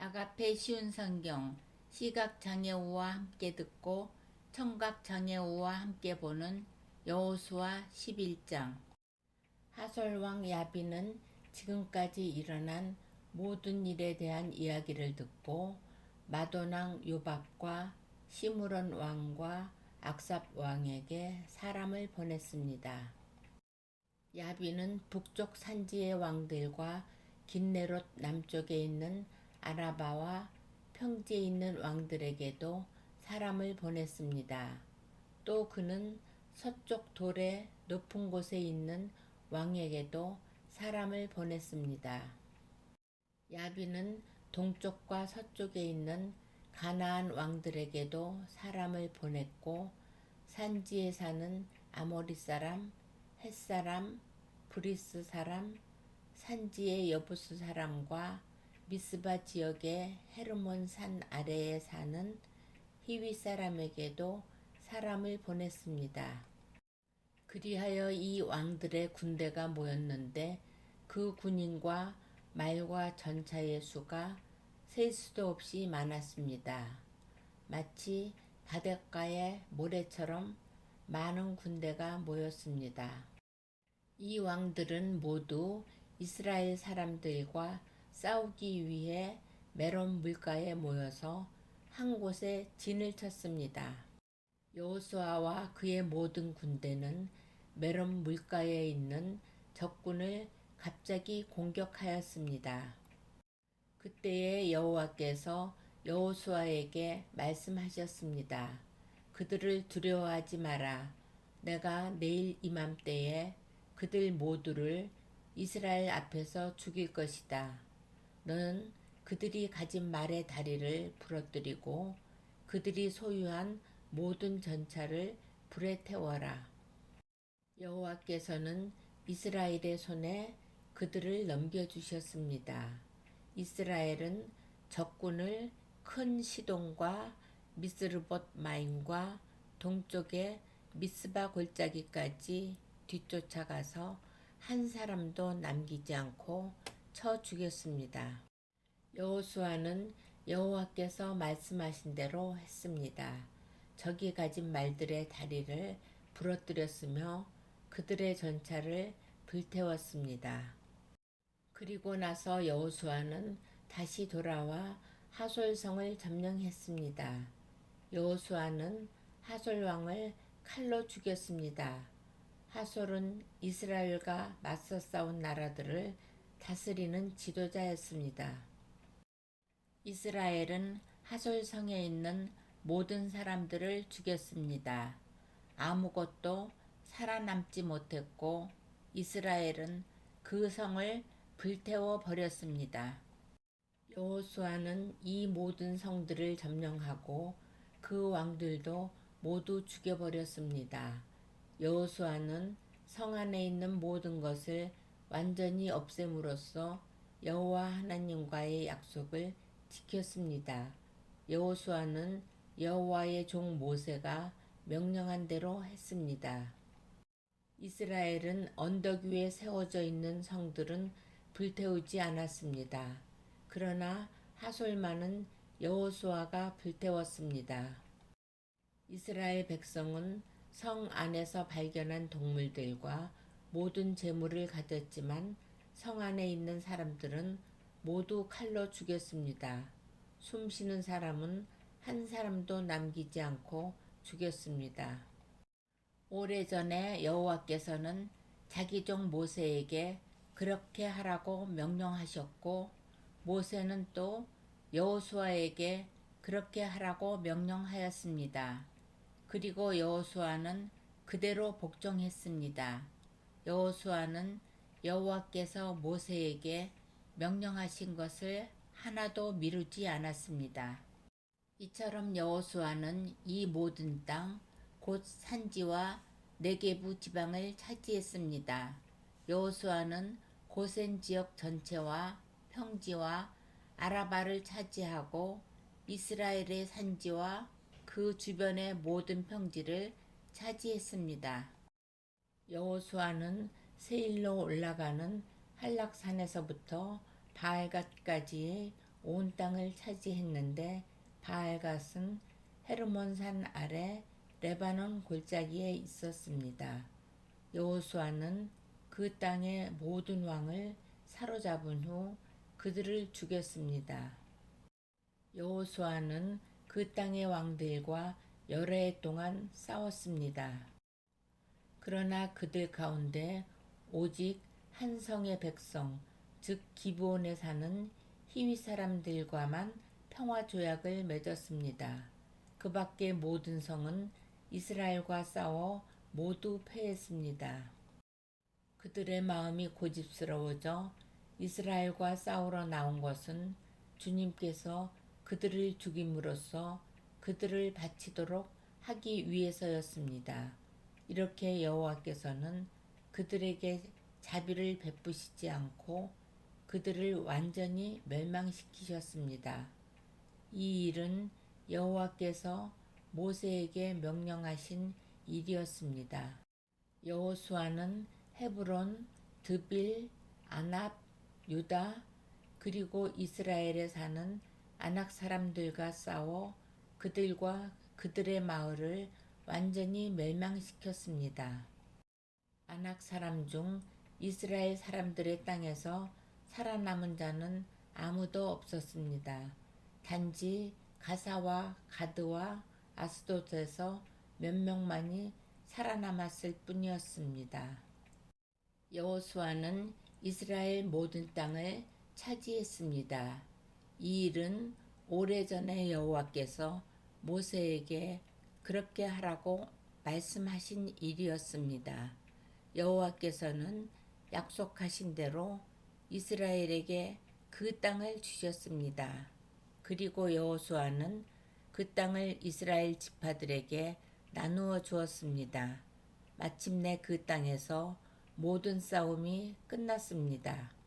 아가페 쉬운 성경 시각장애우와 함께 듣고 청각장애우와 함께 보는 여호수아 11장 하솔왕 야비는 지금까지 일어난 모든 일에 대한 이야기를 듣고 마도낭 요밥과 시므론 왕과 악삽 왕에게 사람을 보냈습니다. 야비는 북쪽 산지의 왕들과 긴네롯 남쪽에 있는 아라바와 평지에 있는 왕들에게도 사람을 보냈습니다. 또 그는 서쪽 돌의 높은 곳에 있는 왕에게도 사람을 보냈습니다. 야비는 동쪽과 서쪽에 있는 가나안 왕들에게도 사람을 보냈고 산지에 사는 아모리 사람, 햇 사람, 브리스 사람, 산지의 여부스 사람과 미스바 지역의 헤르몬 산 아래에 사는 히위 사람에게도 사람을 보냈습니다. 그리하여 이 왕들의 군대가 모였는데 그 군인과 말과 전차의 수가 셀 수도 없이 많았습니다. 마치 바닷가의 모래처럼 많은 군대가 모였습니다. 이 왕들은 모두 이스라엘 사람들과 싸우기 위해 메론 물가에 모여서 한 곳에 진을 쳤습니다. 여호수아와 그의 모든 군대는 메론 물가에 있는 적군을 갑자기 공격하였습니다. 그때에 여호와께서 여호수아에게 말씀하셨습니다. 그들을 두려워하지 마라. 내가 내일 이맘때에 그들 모두를 이스라엘 앞에서 죽일 것이다. 너는 그들이 가진 말의 다리를 부러뜨리고 그들이 소유한 모든 전차를 불에 태워라. 여호와께서는 이스라엘의 손에 그들을 넘겨주셨습니다. 이스라엘은 적군을 큰 시동과 미스르봇 마임과 동쪽의 미스바 골짜기까지 뒤쫓아가서 한 사람도 남기지 않고 쳐 죽였습니다. 여호수아는 여호와께서 말씀하신 대로 했습니다. 적이 가진 말들의 다리를 부러뜨렸으며 그들의 전차를 불태웠습니다. 그리고 나서 여호수아는 다시 돌아와 하솔성을 점령했습니다. 여호수아는 하솔 왕을 칼로 죽였습니다. 하솔은 이스라엘과 맞서 싸운 나라들을 다스리는 지도자였습니다. 이스라엘은 하솔성에 있는 모든 사람들을 죽였습니다. 아무것도 살아남지 못했고 이스라엘은 그 성을 불태워 버렸습니다. 여호수아는 이 모든 성들을 점령하고 그 왕들도 모두 죽여버렸습니다. 여호수아는 성 안에 있는 모든 것을 완전히 없앰으로써 여호와 하나님과의 약속을 지켰습니다. 여호수아는 여호와의 종 모세가 명령한 대로 했습니다. 이스라엘은 언덕 위에 세워져 있는 성들은 불태우지 않았습니다. 그러나 하솔만은 여호수아가 불태웠습니다. 이스라엘 백성은 성 안에서 발견한 동물들과 모든 재물을 가졌지만 성 안에 있는 사람들은 모두 칼로 죽였습니다. 숨 쉬는 사람은 한 사람도 남기지 않고 죽였습니다. 오래전에 여호와께서는 자기 종 모세에게 그렇게 하라고 명령하셨고 모세는 또 여호수아에게 그렇게 하라고 명령하였습니다. 그리고 여호수아는 그대로 복종했습니다. 여호수아는 여호와께서 모세에게 명령하신 것을 하나도 미루지 않았습니다. 이처럼 여호수아는 이 모든 땅, 곧 산지와 네게부 지방을 차지했습니다. 여호수아는 고센 지역 전체와 평지와 아라바를 차지하고 이스라엘의 산지와 그 주변의 모든 평지를 차지했습니다. 여호수아는 세일로 올라가는 한락산에서부터 바알갓까지의 온 땅을 차지했는데 바알갓은 헤르몬산 아래 레바논 골짜기에 있었습니다. 여호수아는 그 땅의 모든 왕을 사로잡은 후 그들을 죽였습니다. 여호수아는 그 땅의 왕들과 해 동안 싸웠습니다. 그러나 그들 가운데 오직 한 성의 백성, 즉 기브온에 사는 히위 사람들과만 평화 조약을 맺었습니다. 그 밖의 모든 성은 이스라엘과 싸워 모두 패했습니다. 그들의 마음이 고집스러워져 이스라엘과 싸우러 나온 것은 주님께서 그들을 죽임으로써 그들을 바치도록 하기 위해서였습니다. 이렇게 여호와께서는 그들에게 자비를 베푸시지 않고 그들을 완전히 멸망시키셨습니다. 이 일은 여호와께서 모세에게 명령하신 일이었습니다. 여호수아는 헤브론, 드빌, 아납, 유다 그리고 이스라엘에 사는 아낙 사람들과 싸워 그들과 그들의 마을을 완전히 멸망시켰습니다. 아낙 사람 중 이스라엘 사람들의 땅에서 살아남은 자는 아무도 없었습니다. 단지 가사와 가드와 아스돗에서 몇 명만이 살아남았을 뿐이었습니다. 여호수아는 이스라엘 모든 땅을 차지했습니다. 이 일은 오래전에 여호와께서 모세에게 그렇게 하라고 말씀하신 일이었습니다. 여호와께서는 약속하신 대로 이스라엘에게 그 땅을 주셨습니다. 그리고 여호수아는 그 땅을 이스라엘 지파들에게 나누어 주었습니다. 마침내 그 땅에서 모든 싸움이 끝났습니다.